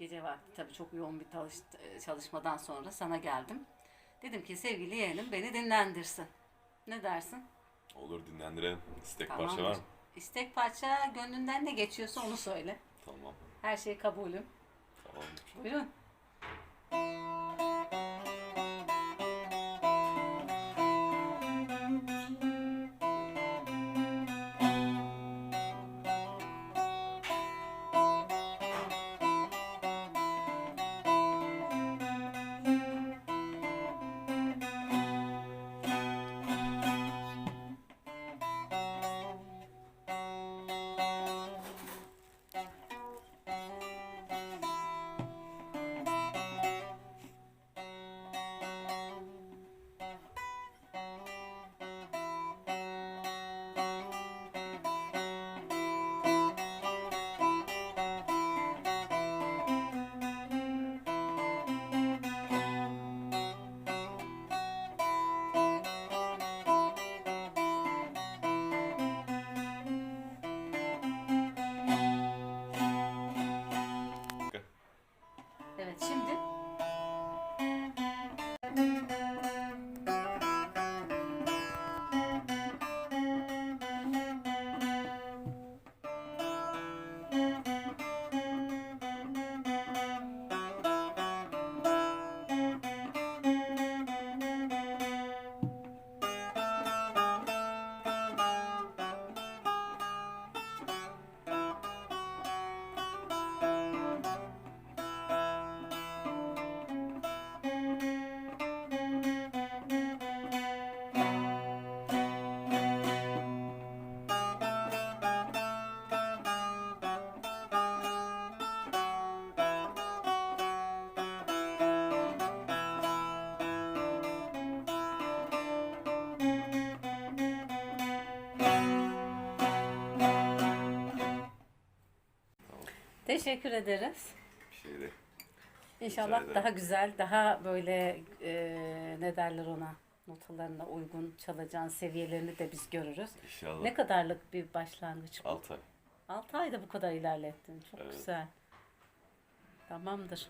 Gece vakti tabii çok yoğun bir çalışmadan sonra sana geldim. Dedim ki sevgili yeğenim beni dinlendirsin. Ne dersin? Olur dinlendirelim. İstek Tamamdır. parça var mı? İstek parça gönlünden ne geçiyorsa onu söyle. Tamam. Her şey kabulüm. Tamamdır. Buyurun. Evet şimdi teşekkür ederiz. Bir şey de. İnşallah ederim. daha güzel, daha böyle e, ne derler ona notalarına uygun çalacağın seviyelerini de biz görürüz. İnşallah. Ne kadarlık bir başlangıç bu? 6 ay. 6 ayda bu kadar ilerlettin. Çok Evet. güzel. Tamamdır.